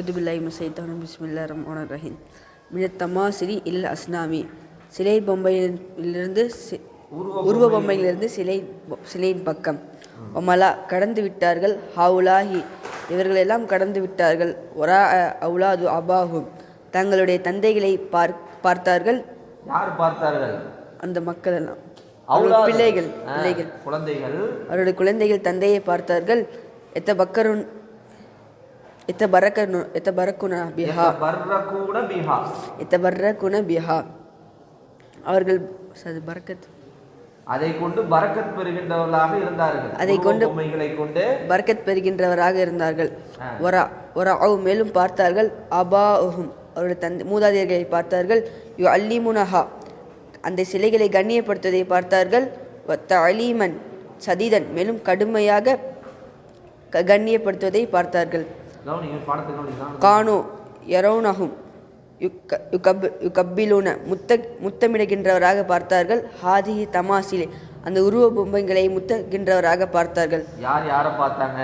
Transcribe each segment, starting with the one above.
அவுது பில்லாஹி மசைத்தான பிஸ்மில்லா ரஹ்மான் ரஹீம் மினத் தமாசிரி இல் அஸ்னாமி சிலை பொம்மையிலிருந்து உருவ பொம்மையிலிருந்து சிலை சிலையின் பக்கம். ஒமலா கடந்து விட்டார்கள். ஹவுலாஹி. இவர்களெல்லாம் கடந்து விட்டார்கள். ஒரா அவுலாது அபாஹும். தங்களுடைய தந்தைகளை பார் பார்த்தார்கள். யார் பார்த்தார்கள்? அந்த மக்கள் எல்லாம். பிள்ளைகள் பிள்ளைகள். குழந்தைகள். அவருடைய குழந்தைகள் தந்தையை பார்த்தார்கள். எத்த பக்கருன் எத்த பரக்கனு எத்த பரக்குன பிஹா. பர்ரகூன பிஹா. எத்த பர்ரக்குன பிஹா. அவர்கள் சது பரக்கத். அதை கொண்டு பரக்கத் பெறுகின்றவர்களாக இருந்தார்கள். அதை கொண்டு- பொம்மைகளை கொண்டு. பரக்கத் பெறுகின்றவராக இருந்தார்கள். ஒரா ஒரா அவு மேலும் பார்த்தார்கள். அபாஹும். அவருடைய தந்தை மூதாதையர்களை பார்த்தார்கள். யு அல்லிமுனஹா அந்த சிலைகளை கண்ணியப்படுத்துவதை பார்த்தார்கள். வத்த அலீமன் சதீதன் மேலும் கடுமையாக கண்ணியப்படுத்துவதை பார்த்தார்கள். கானோ யரௌனஹும். யுக்க யுகப் யுகப்பிலூன முத்த முத்தமிடுகின்றவராக பார்த்தார்கள். ஹாதிஹி தமாசிலே அந்த உருவ பொம்மைகளை முத்தகின்றவராக பார்த்தார்கள். யார் யாரை பார்த்தாங்க?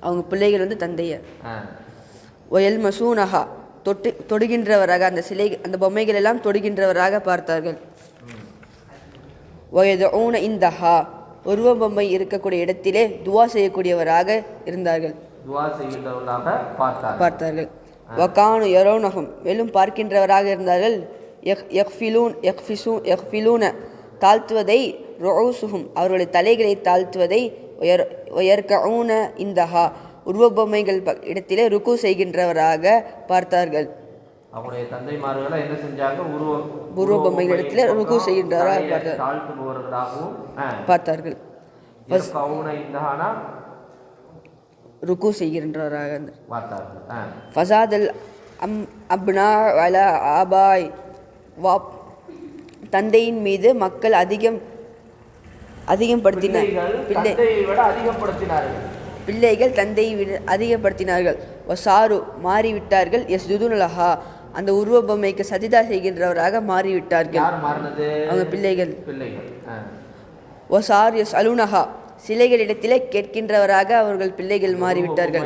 அவங்க பிள்ளைகள் வந்து தந்தைய. ஒயல் மசூனஹா தொட்டு தொடுகின்றவராக அந்த சிலை அந்த பொம்மைகள் எல்லாம் தொடுகின்றவராக பார்த்தார்கள். வயது ஊன இந்தஹா உருவ பொம்மை இருக்கக்கூடிய இடத்திலே துவா செய்யக்கூடியவராக இருந்தார்கள். துவா செய்கின்றவர்களாக பார்த்தார்கள். பார்த்தார்கள். வகானு யரோனகும் மேலும் பார்க்கின்றவராக இருந்தார்கள். யக் யக்ஃபிலூன் யக்ஃபிசூ யக்ஃபிலூன தாழ்த்துவதை ரொசுகும் அவருடைய தலைகளை தாழ்த்துவதை உயர் உயர்கூன இந்தஹா. உருவபொம்மைகள் இடத்திலே ருக்கு செய்கின்றவராக பார்த்தார்கள். அவங்களுடைய தந்தைமார்களை என்ன செஞ்சாங்க? உருவ உருவ பொம்மைகளிடத்திலே ருக்கு செய்கின்றவராக பார்த்தார். பார்த்தார்கள். இயற்கவுன இந்தஹானா? ருக்கு செய்கின்றவராக. ஃபசாதல் அம் அப்னா வல ஆபாய் வா தந்தையின் மீது மக்கள் அதிகம் அதிகப்படுத்தினர் பிள்ளைகள் பிள்ளை அதிகப்படுத்தினார்கள். பிள்ளைகள் தந்தையை விட அதிகப்படுத்தினார்கள். ஒசாரு மாறிவிட்டார்கள். எஸ் துதுனலஹா அந்த உருவ பொம்மைக்கு சஜிதா செய்கின்றவராக மாறிவிட்டார்கள். அவங்க பிள்ளைகள். பிள்ளைகள். ஒசார் எஸ் அலுனஹா சிலைகளிடத்திலே கேட்கின்றவராக அவர்கள் பிள்ளைகள் மாறிவிட்டார்கள்.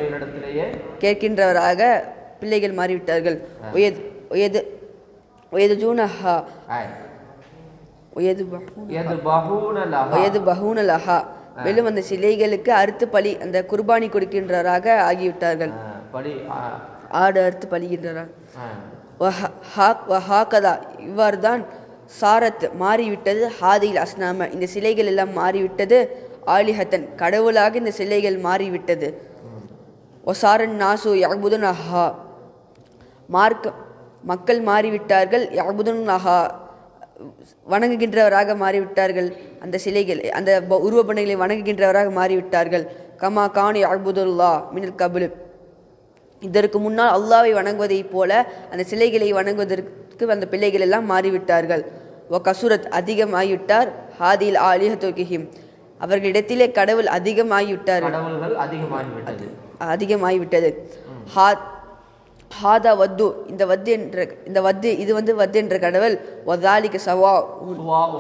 கேட்கின்றவராக பிள்ளைகள் மாறிவிட்டார்கள். உயது உயது உயது ஜூனஹா. உயது. வயது பஹூனலஹா. மேலும் அந்த சிலைகளுக்கு அறுத்து பலி அந்த குர்பானி கொடுக்கின்றவராக ஆகிவிட்டார்கள். ஆடு அறுத்து பலிகின்றனர். ஆ. வஹாக்கதா இவ்வாறு தான் சாரத் மாறிவிட்டது ஹாதில் அஸ்னாம. இந்த சிலைகள் எல்லாம் மாறிவிட்டது. ஆலிஹத்தன் கடவுளாக இந்த சிலைகள் மாறிவிட்டது. ஒசாரன் நாசு யாபுதன் அஹா. மார்க்க மக்கள் மாறிவிட்டார்கள் யாபுதன் அஹா. வணங்குகின்றவராக மாறிவிட்டார்கள் அந்த சிலைகள் அந்த ப- உருவப்பனைகளை வணங்குகின்றவராக மாறிவிட்டார்கள். கமா கான் யாபுதுல்லா மினல் கபுலு. இதற்கு முன்னால் அல்லாவை வணங்குவதைப் போல அந்த சிலைகளை வணங்குவதற்கு அந்த பிள்ளைகள் எல்லாம் மாறிவிட்டார்கள். ஒ கசுரத் அதிகமாகிவிட்டார். ஹாதில் ஆலிஹத்துகிஹிம். அவர்களிடத்திலே கடவுள் அதிகமாகிவிட்டார். கடவுள்கள் அதிகமாகிவிட்டது. அதிகமாகிவிட்டது. ஹா ஹாதா வத்து இந்த வத்து என்ற இந்த வத்து இது வந்து வத்து என்ற கடவுள். வதாலிக்க சவா.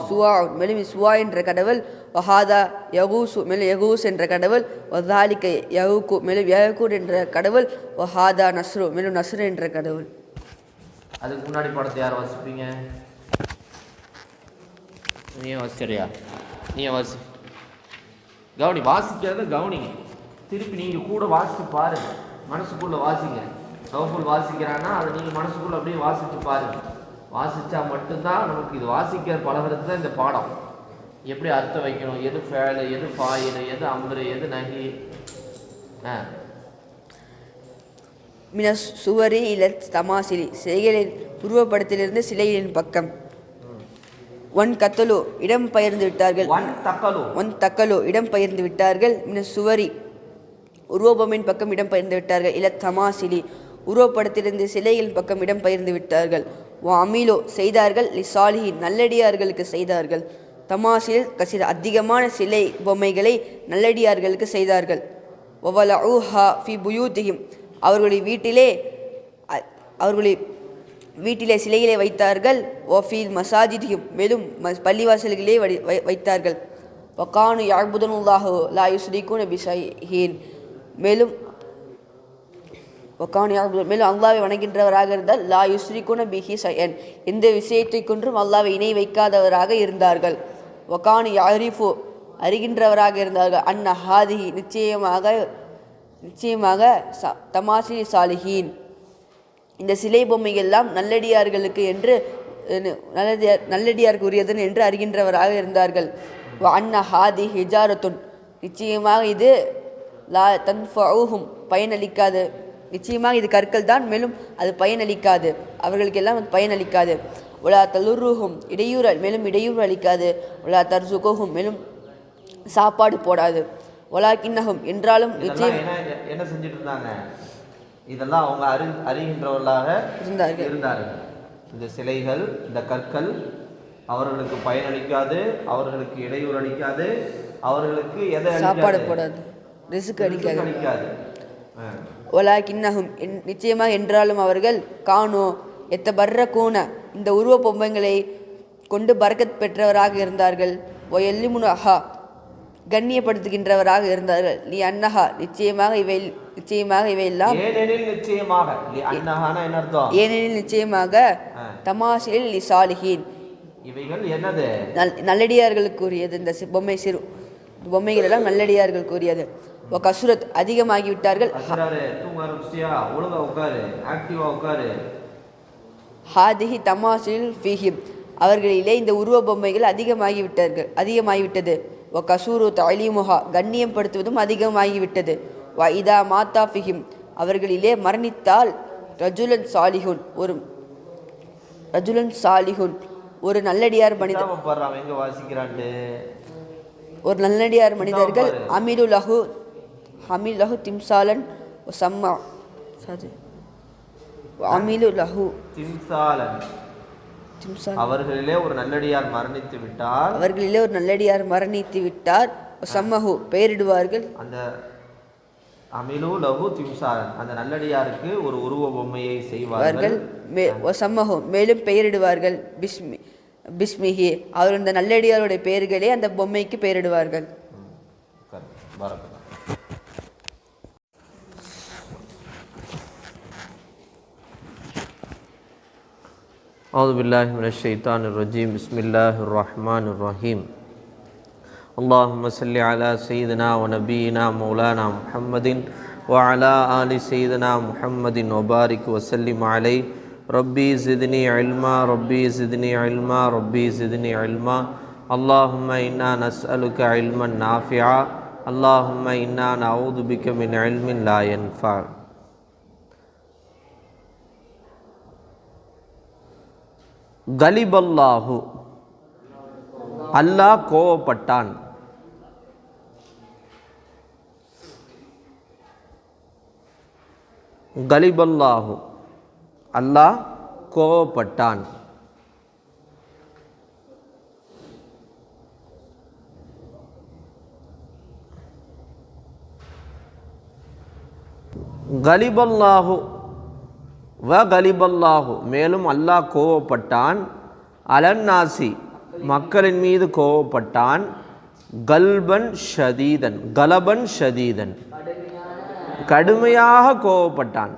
சுவா மேலும் சுவா என்ற கடவுள். வஹாதா யகூசு மேலும் யகூஸ் என்ற கடவுள். வதாலிக்க யகுக்கு மேலும் யகூர் என்ற கடவுள். வஹாதா நஸ்ரு மேலும் நஸ்ரு என்ற கடவுள். அதுக்கு முன்னாடி படத்தை யார் வாசிப்பீங்க? நீ வாசிக்கிறியா நீ வாசி. கவனி வாசிக்கிறத கவனிங்க. திருப்பி நீங்கள் கூட வாசித்து பாருங்க. மனசுக்குள்ளே வாசிங்க. கவுஃபுல் வாசிக்கிறான்னா அதை நீங்கள் மனசுக்குள்ளே அப்படியே வாசித்து பாருங்க. வாசித்தா மட்டும்தான் நமக்கு இது வாசிக்கிற பழகிறது தான் இந்த பாடம். எப்படி அர்த்தம் வைக்கணும்? எது ஃபேலு எது ஃபாயிலு எது அம்பரு எது நகி? ஆ. மின சுவரி இல தமாசிலி சிலைகளின் உருவப்படத்திலிருந்து சிலைகளின் பக்கம். ஒன் கத்தலு இடம் பெயர்ந்து விட்டார்கள். ஒன் தக்கலு. ஒன் தக்கலோ இடம் பெயர்ந்து விட்டார்கள். மின சுவரி உருவபொம்மையின் பக்கம் இடம் பெயர்ந்து விட்டார்கள். இல தமாசிலி உருவப்படத்திலிருந்து சிலைகளின் பக்கம் இடம் பெயர்ந்து விட்டார்கள். அமீலோ செய்தார்கள். லி சாலிஹி நல்லடியார்களுக்கு செய்தார்கள். தமாசில் கசித அதிகமான சிலை பொம்மைகளை நல்லடியார்களுக்கு செய்தார்கள். ஒவல ஊஹா ஃபி புயூத்திஹிம். அவர்களுடைய வீட்டிலே அவர்களுடைய வீட்டிலே சிலைகளை வைத்தார்கள். ஒஃபீல் மசாஜிதியும் மேலும் ம- பள்ளிவாசல்களே வடி வை வைத்தார்கள். வக்கானு உள்ளாகோ லா யுஸ்ரீகுன பிஷைஹீன். மேலும் ஒக்கானி மேலும் அல்லாவை வணங்கின்றவராக இருந்தால் லா நபி பிஹி சயன் எந்த விஷயத்தை கொன்றும் அல்லாவை இணை வைக்காதவராக இருந்தார்கள். ஒக்கானு யாரிஃபு அறிகின்றவராக இருந்தார்கள். அன்ன ஹாதிஹி நிச்சயமாக நிச்சயமாக ச தமாசி சாலிஹீன். இந்த சிலை பொம்மையெல்லாம் நல்லடியார்களுக்கு என்று நல்லடியார் நல்லடியாருக்கு உரியதன் என்று அறிகின்றவராக இருந்தார்கள். அன்ன ஹாதி ஹிஜாரத்துன். நிச்சயமாக இது லா தன்ஃபூஹும் பயனளிக்காது. நிச்சயமாக இது கற்கள் தான் மேலும் அது பயனளிக்காது. அவர்களுக்கெல்லாம் அது பயனளிக்காது. உலா தலுருஹும் இடையூறு மேலும் இடையூறு அளிக்காது. உலா தர்சுகுஹும் மேலும் சாப்பாடு போடாது. ஒலா கிண்ணகும் என்றாலும் நிச்சயம் என்ன செஞ்சுட்டு இருந்தாங்க இதெல்லாம் அவங்க அறி அறிகின்றவர்களாக இருந்தார்கள். இருந்தார்கள். இந்த சிலைகள் இந்த கற்கள் அவர்களுக்கு பயனளிக்காது அவர்களுக்கு இடையூறு அளிக்காது அவர்களுக்கு எதை சாப்பாடு? போடாது ரிசுக்கு அடிக்காது அளிக்காது. ஒலா கிண்ணகும் நிச்சயமாக என்றாலும் அவர்கள் காணோ எத்த பர்ற கூன இந்த உருவ பொம்மைகளை கொண்டு பரக்கத் பெற்றவராக இருந்தார்கள். ஒ எல்லிமுனு அஹா கண்ணியப்படுத்துகின்றவராக இருந்தார்கள். நீ அன்னஹா நிச்சயமாக இவை நிச்சயமாக இவையெல்லாம் ஏனெனில் நிச்சயமாக. என்ன அர்த்தம்? ஏனெனில் நிச்சயமாக ஆ. தமாசிலில் லி சாலிஹீன். இவைகள் என்னது? நல் நல்லடியார்களுக்குரியது இந்த பொம்மை சிறு பொம்மைகள் எல்லாம் நல்லடியார்களுக்குரியது ஒ கசுரத் ஆக்டிவா உட்காரு. ஹாதிஹி தமாசில் ஃபிஹிம். அவர்களிலே இந்த உருவ பொம்மைகள் அதிகமாகிவிட்டார்கள் அதிகமாகிவிட்டது. ஒ கசூரு தலீமுஹா கண்ணியப்படுத்துவதும் அதிகமாகிவிட்டது. வ இதா மாத்தா ஃபிஹிம் அவர்களிலே மரணித்தால் ரஜுலன் சாலிஹுன் ஒரு ரஜுலன் சாலிஹுன் ஒரு நல்லடியார் மனிதர் ஒரு நல்லடியார் மனிதர்கள் அமீரு லஹு அமீர் லஹு திம்சாலன் சம்மா சாது அமீலு லஹு. திம்சாலன். திம்சால் அவர்களிலே ஒரு நல்லடியார் மரணித்து விட்டால் அவர்களிலே ஒரு நல்லடியார் மரணித்து விட்டார். சம்மஹு பெயரிடுவார்கள். அந்த அமிலு லகு திம்சாலன் அந்த நல்லடியாருக்கு ஒரு உருவ பொம்மையை செய்வார்கள் அவர்கள் மே சம்மஹு மேலும் பெயரிடுவார்கள் பிஸ்மி பிஸ்மிஹி அவர் இந்த நல்லடியாருடைய பெயர்களே அந்த பொம்மைக்கு பெயரிடுவார்கள் வரக்கூடாது أعوذ بالله من الشيطان الرجيم بسم الله الرحمن الرحيم اللهم صل على سيدنا ونبينا مولانا محمد وعلى آل سيدنا محمد وبارك وسلم عليه ربي زدني علما ربي زدني علما ربي زدني علما اللهم إنا نسألك علما نافعا اللهم إنا نعوذ بك من علم لا ينفع கலிபல்லாஹு அல்லாஹ் கோவப்பட்டான் கலிபல்லாஹு. அல்லாஹ் கோவப்பட்டான். கலிபல்லாஹு. வ கலிபல்லாஹு. மேலும் அல்லாஹ் கோவப்பட்டான். அலன்னாசி. மக்களின் மீது கோவப்பட்டான். கல்பன் ஷதீதன். கலபன் ஷதீதன். கடுமையாக கோவப்பட்டான்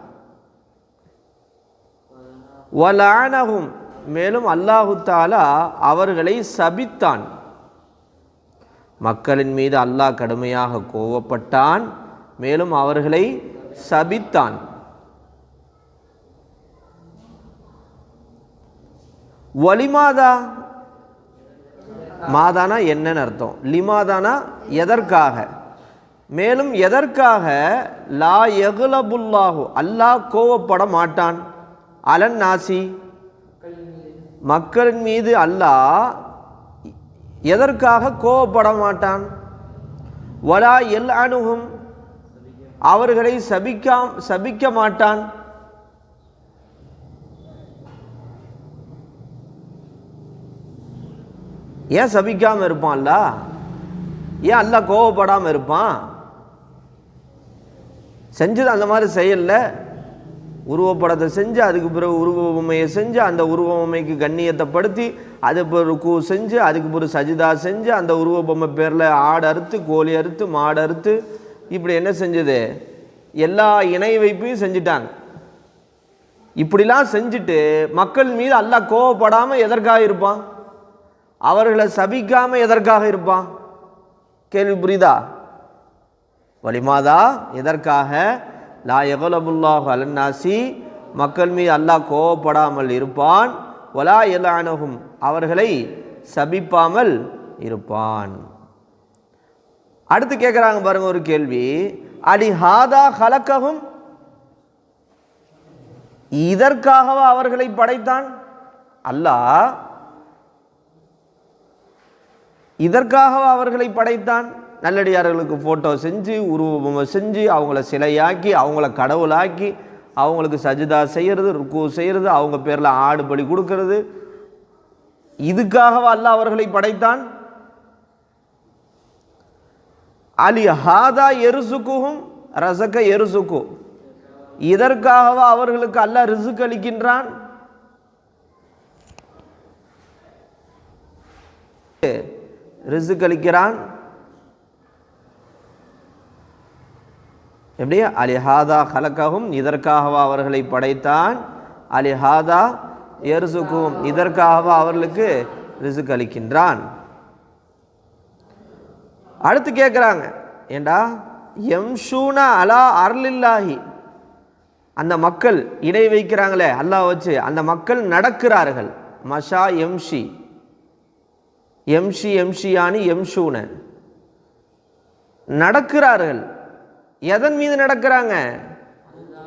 வலானகும் மேலும் அல்லாஹு தாலா அவர்களை சபித்தான். மக்களின் மீது அல்லாஹ் கடுமையாக கோவப்பட்டான் மேலும் அவர்களை சபித்தான். வலிமாதா? மாதானா என்னன்னு அர்த்தம். லிமாதானா எதற்காக? மேலும் எதற்காக லா எகுலபுல்லாஹு அல்லாஹ் கோவப்பட மாட்டான். அலன் நாசி. மக்களின் மீது அல்லாஹ் எதற்காக கோவப்பட மாட்டான்? வலா எல் அணுகும் அவர்களை சபிக்கா சபிக்க மாட்டான். ஏன் சபிக்காம இருப்பான்ல ஏன் அல்லாஹ் கோவப்படாமல் இருப்பான்? செஞ்சது அந்த மாதிரி செய்யல உருவப்படத்தை செஞ்சு அதுக்கு பிறகு உருவ பொம்மையை செஞ்சு அந்த உருவ பொம்மைக்கு கண்ணியத்தை படுத்தி அது பிறகு கூ செஞ்சு அதுக்கு பிறகு சஜிதா செஞ்சு அந்த உருவ பொம்மை பேரில் ஆடு அறுத்து கோழி அறுத்து மாடு அறுத்து இப்படி என்ன செஞ்சது? எல்லா இணை வைப்பையும் செஞ்சிட்டாங்க. இப்படிலாம் செஞ்சுட்டு மக்கள் மீது அல்லா கோவப்படாமல் எதற்காக இருப்பான்? அவர்களை சபிக்காமல் எதற்காக இருப்பான்? கேள்வி புரியுதா? வலிமாதா எதற்காக? லா எகலபுல்லாஹு அலன்னாசி. மக்கள் மீது அல்லாஹ் கோவப்படாமல் இருப்பான். ஒலா எலானகும் அவர்களை சபிப்பாமல் இருப்பான். அடுத்து கேட்குறாங்க பாருங்க ஒரு கேள்வி. அடி ஹாதா ஹலக்ககும் இதற்காகவா அவர்களை படைத்தான்? அல்லாஹ் இதற்காகவா அவர்களை படைத்தான்? நல்லடியார்களுக்கு ஃபோட்டோ செஞ்சு உருவபொம்மை செஞ்சு அவங்கள சிலையாக்கி அவங்கள கடவுளாக்கி அவங்களுக்கு சஜிதா செய்கிறது ருக்கு செய்கிறது அவங்க பேரில் ஆடு பலி கொடுக்கறது. இதுக்காகவா அல்லாஹ் அவர்களை படைத்தான்? அலி ஹாதா எருசுக்குகும் ரசக்க எருசுக்கு. இதற்காகவா அவர்களுக்கு அல்லாஹ் ரிசுக்கு அளிக்கின்றான்? ரிசுக்கு அளிக்கிறான். எப்படி அலிஹாதா ஹலக்ககும் இதற்காகவா அவர்களை படைத்தான்? அலிஹாதா எருசுக்கும் இதற்காகவா அவர்களுக்கு ரிசுக் அளிக்கின்றான். அடுத்து கேட்குறாங்க ஏண்டா? எம்ஷூனா அலா அருளில்லாஹி அந்த மக்கள் இடை வைக்கிறாங்களே அல்லாஹ் வச்சு அந்த மக்கள் நடக்கிறார்கள். மஷா எம்ஷி எம்ஷி எம்ஷியானி எம்ஷூன நடக்கிறார்கள். எதன் மீது நடக்கிறாங்க?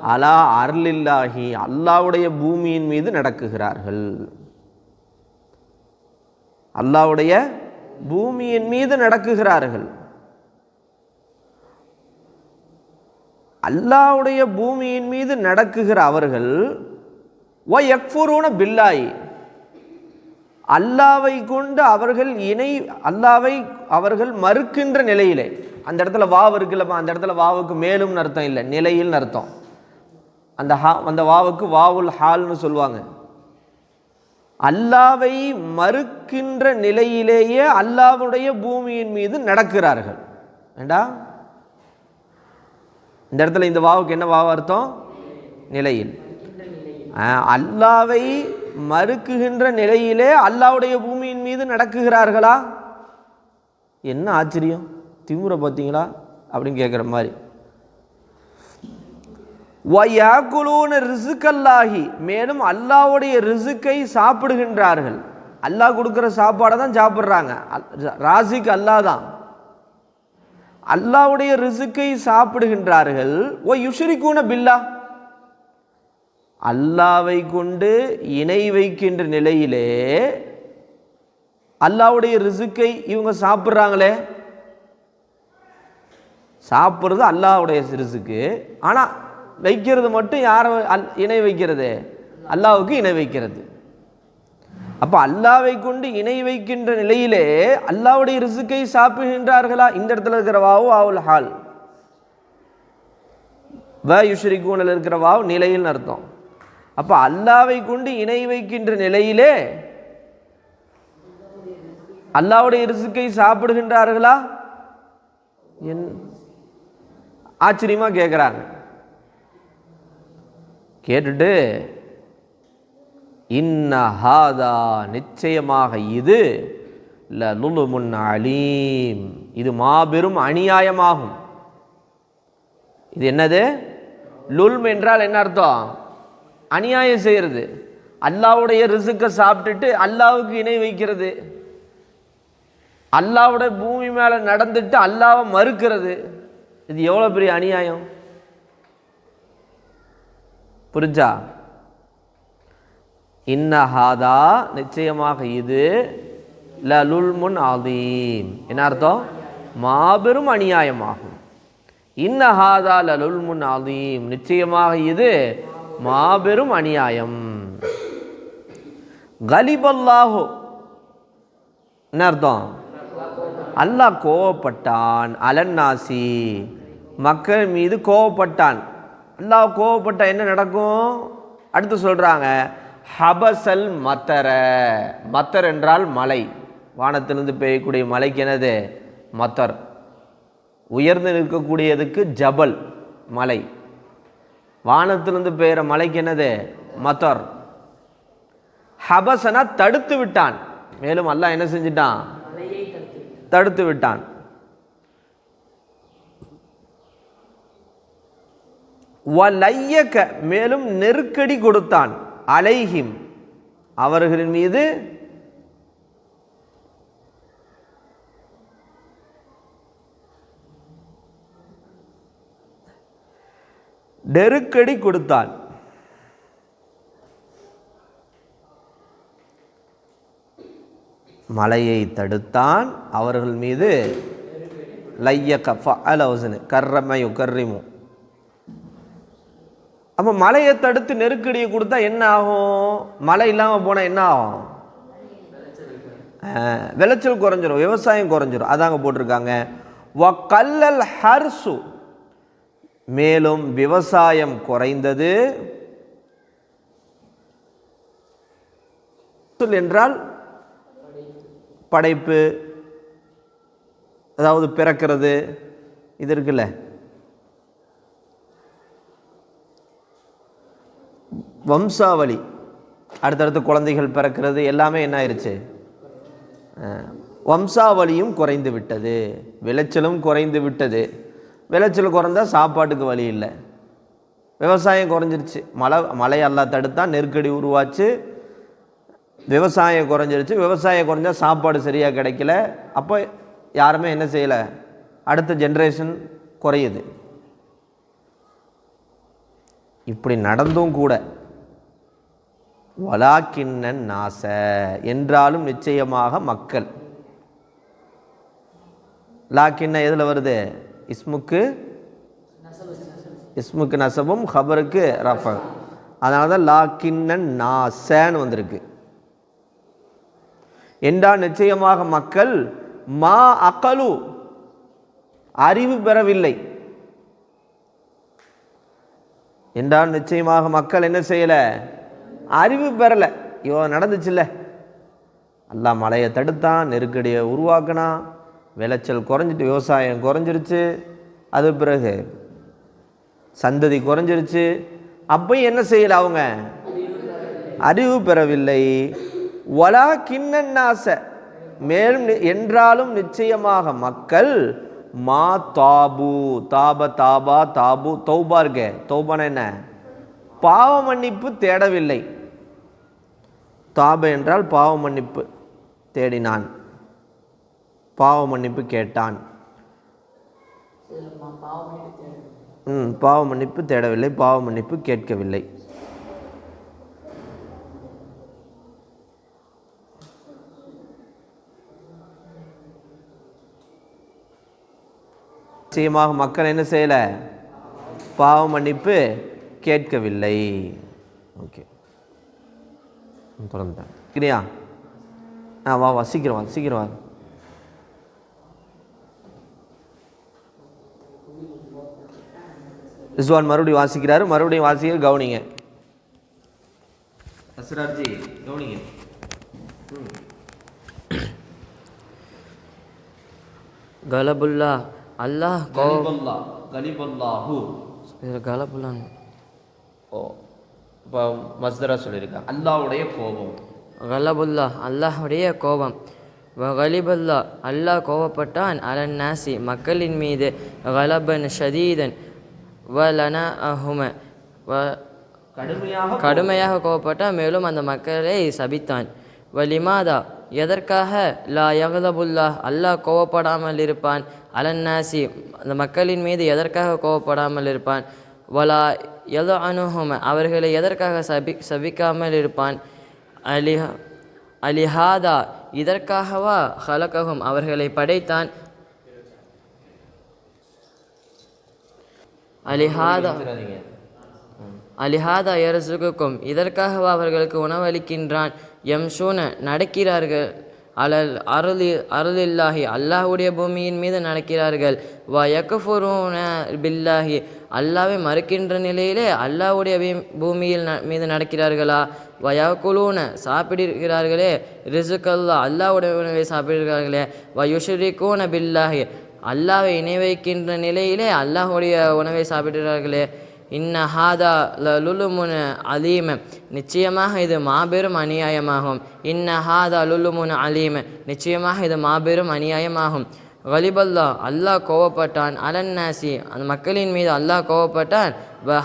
அலா அருளில்லாஹி அல்லாவுடைய பூமியின் மீது நடக்குகிறார்கள். அல்லாவுடைய பூமியின் மீது நடக்குகிறார்கள். அல்லாவுடைய பூமியின் மீது நடக்குகிற அவர்கள் ஒ யக்ஃபுரூன பில்லாயி அல்லாவை கொண்டு அவர்கள் இணை அல்லாவை அவர்கள் மறுக்கின்ற நிலையிலே. அந்த இடத்துல வாவு இருக்குல்லப்பா அந்த இடத்துல வாவுக்கு மேலும் அர்த்தம் இல்லை நிலையில் அர்த்தம். அந்த ஹா அந்த வாவுக்கு வாவுல் ஹால்னு சொல்லுவாங்க. அல்லாவை மறுக்கின்ற நிலையிலேயே அல்லாவுடைய பூமியின் மீது நடக்கிறார்கள். ஏண்டா? இந்த இடத்துல இந்த வாவுக்கு என்ன வாவு அர்த்தம் நிலையில். அல்லாவை மறுக்குகின்ற நிலையிலே அல்லாவுடைய பூமியின் மீது நடக்குகிறார்களா? என்ன ஆச்சரியம்? திமுறை பார்த்தீங்களா? அப்படின்னு கேட்குற மாதிரி. வயாக்குலூன ரிசுக்கல்லாஹி மேலும் அல்லாவுடைய ரிசுக்கை சாப்பிடுகின்றார்கள். அல்லாஹ் கொடுக்குற சாப்பாடை தான் சாப்பிட்றாங்க. ராசிக்கு அல்லாஹ் தான். அல்லாவுடைய ரிசுக்கை சாப்பிடுகின்றார்கள். ஓ யுஷரிக்கூன பில்லா. அல்லாவை கொண்டு இணை வைக்கின்ற நிலையிலே அல்லாவுடைய ரிசுக்கை இவங்க சாப்பிட்றாங்களே? சாப்பிட்றது அல்லாஹ்வுடைய ரிசுக்கு. ஆனால் வைக்கிறது மட்டும் யாரை அல் இணை வைக்கிறது? அல்லாவுக்கு இணை வைக்கிறது. அப்போ அல்லாவை கொண்டு இணை வைக்கின்ற நிலையிலே அல்லாவுடைய ரிசுக்கை சாப்பிடுகின்றார்களா? இந்த இடத்துல இருக்கிற வாவு ஆவுல் ஹால். வ யுஷ்ரிகூனில் இருக்கிற வாவு நிலையில் அர்த்தம். அப்போ அல்லாவை கொண்டு இணை வைக்கின்ற நிலையிலே அல்லாவுடைய ரிசுக்கை சாப்பிடுகின்றார்களா? என் ஆச்சரியமாக கேட்குறாங்க கேட்டுட்டு இன்னஹாதா நிச்சயமாக இது லுலுமுன் அலீம். இது மாபெரும் அநியாயமாகும். இது என்னது? லுல்ம் என்றால் என்ன அர்த்தம்? அநியாயம் செய்கிறது அல்லாவுடைய ரிசுக்கை சாப்பிட்டுட்டு அல்லாவுக்கு இணை வைக்கிறது. அல்லாவுடைய பூமி மேலே நடந்துட்டு அல்லாவை மறுக்கிறது. இது எவ்வளோ பெரிய அநியாயம்? புரிஞ்சா? இன்னஹாதா நிச்சயமாக இது லலுல்முன் ஆதீம் என்ன அர்த்தம்? மாபெரும் அநியாயமாகும். இன்னஹாதா லலுல்முன் ஆதீம் நிச்சயமாக இது மாபெரும் அநியாயம். கலிபல்லாஹோ என்ன அர்த்தம் அல்லாஹ் கோவப்பட்டான். அலன்னாசி. மக்கள் மீது கோவப்பட்டான். அல்லாஹ் கோவப்பட்டா என்ன நடக்கும்? அடுத்து சொல்கிறாங்க ஹபசல் மத்தர. மத்தர் என்றால் மலை. வானத்திலிருந்து பெய்யக்கூடிய மலைக்கு என்னது? மத்தர். உயர்ந்து நிற்கக்கூடியதுக்கு ஜபல் மலை. வானத்திலிருந்து பெய்கிற மலைக்கு என்னது? மத்தர். ஹபசனா தடுத்து விட்டான். மேலும் அல்லாஹ் என்ன செஞ்சிட்டான்? தடுத்து விட்டான். மேலும் நெருக்கடி கொடுத்தான். அலைஹிம் அவர்களின் மீது நெருக்கடி கொடுத்தான் மலையை தடுத்தான். அவர்கள் மீது லைய கஃபா அலவசனு கர்ரமையு கர்ரிமு அப்போ மலையை தடுத்து நெருக்கடியை கொடுத்தா என்ன ஆகும்? மழை இல்லாமல் போனால் என்ன ஆகும்? விளைச்சல் குறைஞ்சிரும் விவசாயம் குறைஞ்சிரும். அதாங்க போட்டிருக்காங்க. வ கல்லல் ஹர்சு மேலும் விவசாயம் குறைந்தது. என்றால் படைப்பு அதாவது பிறக்கிறது இது இருக்குல்ல. வம்சாவளி அடுத்தடுத்து குழந்தைகள் பிறக்கிறது எல்லாமே என்ன ஆயிடுச்சு வம்சாவளியும் குறைந்து விட்டது விளைச்சலும் குறைந்து விட்டது. விளைச்சல் குறைந்தா சாப்பாட்டுக்கு வழி இல்லை. விவசாயம் குறைஞ்சிருச்சு. மழை மழை எல்லாம் தடுத்தா நெருக்கடி உருவாச்சு. விவசாயம் குறைஞ்சிருச்சு. விவசாயம் குறைஞ்சா சாப்பாடு சரியாக கிடைக்கல. அப்போ யாருமே என்ன செய்யலை? அடுத்த ஜென்ரேஷன் குறையுது. இப்படி நடந்தும் கூட வலாக்கிண்ணன் நாச என்றாலும் நிச்சயமாக மக்கள். லாக்கின்ன எதில் வருது? இஸ்முக்கு இஸ்முக்கு நசபும் ஹபருக்கு ரஃப. அதனால தான் லா கின்னன் நாசன்னு வந்திருக்கு. என்றால் நிச்சயமாக மக்கள் மா அகலு அறிவு பெறவில்லை. என்றால் நிச்சயமாக மக்கள் என்ன செய்யலை? அறிவு பெறலை. இவ நடந்துச்சுல்ல. அல்லா மழையை தடுத்தான் நெருக்கடியை உருவாக்கினான். விளைச்சல் குறைஞ்சிட்டு விவசாயம் குறைஞ்சிருச்சு. அது பிறகு சந்ததி குறைஞ்சிருச்சு. அப்பையும் என்ன செய்யலை அவங்க? அறிவு பெறவில்லை. வலா கிண்ணன்னாச மேலும் என்றாலும் நிச்சயமாக மக்கள் மா தாபு தாப தாபா தாபு தௌபா இருக்கே. தௌபான என்ன? பாவ மன்னிப்பு தேடவில்லை. தாப என்றால் பாவ மன்னிப்பு தேடினான். பாவ மன்னிப்பு கேட்டான். ம் பாவ மன்னிப்பு தேடவில்லை பாவ மன்னிப்பு கேட்கவில்லை. நிச்சயமாக மக்கள் என்ன செய்யலை? பாவ மன்னிப்பு கேட்கவில்லை. ஓகே. தொடர்ந்துட்டேன். சரியா ஆ வா வா சீக்கிரம் வா சீக்கிரம் வா. ரிஸ்வான் மறுபடியும் வாசிக்கிறாரு. மறுபடியும் வாசிக்க கவனிங்க. அஸ்ராஜி கவனிங்க. கலபுல்லா அல்லாஹ் கலிபல்லா கலிபல்லாஹு. இது கலபுல்லான்னு ஓ இப்போ மஸ்தரா சொல்லியிருக்காங்க அல்லாவுடைய கோபம். கலபுல்லா அல்லாஹுடைய கோபம். கலிபல்லா அல்லாஹ் கோபப்பட்டான் அலன் நாசி மக்களின் மீது கலபன் ஷதீதன் வலன அஹும. வ கடுமையாக கடுமையாக கோபப்பட்டான் மேலும் அந்த மக்களை சபித்தான். வலிமாதா எதற்காக? லா யகலபுல்லா அல்லாஹ் கோவப்படாமல் இருப்பான். அலன்னாசி அந்த மக்களின் மீது எதற்காக கோவப்படாமல் இருப்பான்? வலா எதோ அனுஹும அவர்களை எதற்காக சபி சபிக்காமல் இருப்பான்? அலிஹ அலிஹாதா இதற்காகவா ஹலகஹும் அவர்களை படைத்தான்? அலிஹாதா அலிஹாதா யரசுக்கும் இதற்காகவா அவர்களுக்கு உணவளிக்கின்றான்? யம்சூன நடக்கிறார்கள். அலல் அருளி அருளில்லாஹி அல்லாஹ்வுடைய பூமியின் மீது நடக்கிறார்கள். வ யக்குஃபுரூன பில்லாஹி அல்லாவை மறுக்கின்ற நிலையிலே அல்லாவுடைய வீ- பூமியில் ந- மீது நடக்கிறார்களா? வ சாப்பிடுகிறார்களே? ரிசுக்கல்லா அல்லாவுடைய உணவை சாப்பிடுகிறார்களே? வயுஷரிகூன பில்லாஹி அல்லாவை இணை வைக்கின்ற நிலையிலே அல்லாஹ்வுடைய உணவை சாப்பிடுகிறார்களே? இன்ன ஹாதா லுலுமுன அலீம நிச்சயமாக இது மாபெரும் அநியாயமாகும். இன்ன ஹாதா லுலுமுன அலீம நிச்சயமாக இது மாபெரும் அநியாயமாகும். கலிபல்லா அல்லாஹ் கோவப்பட்டான். அலன்னாசி அந்த மக்களின் மீது அல்லாஹ் கோவப்பட்டான்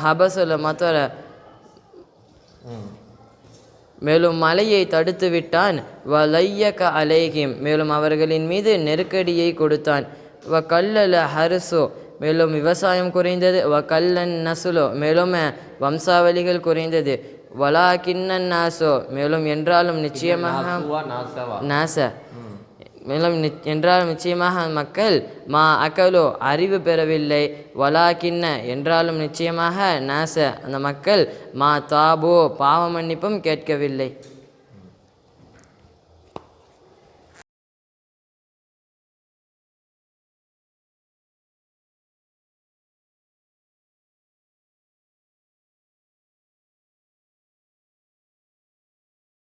ஹபசுல மத்தர மேலும் மலையை தடுத்து விட்டான். வ லையக அலைஹிம் மேலும் அவர்களின் மீது நெருக்கடியை கொடுத்தான். வ கல்லல ஹரிசு மேலும் விவசாயம் குறைந்தது. வ கல்லன் நசுலோ மேலும் வம்சாவளிகள் குறைந்தது. வலா கிண்ணன் நாசோ மேலும் என்றாலும் நிச்சயமாக நாச. மேலும் நி- என்றாலும் நிச்சயமாக மக்கள் மா அகலோ அறிவு பெறவில்லை. வலாக்கின்ன என்றாலும் நிச்சயமாக நாச. அந்த மக்கள் மா தாபோ பாவ மன்னிப்பும் கேட்கவில்லை.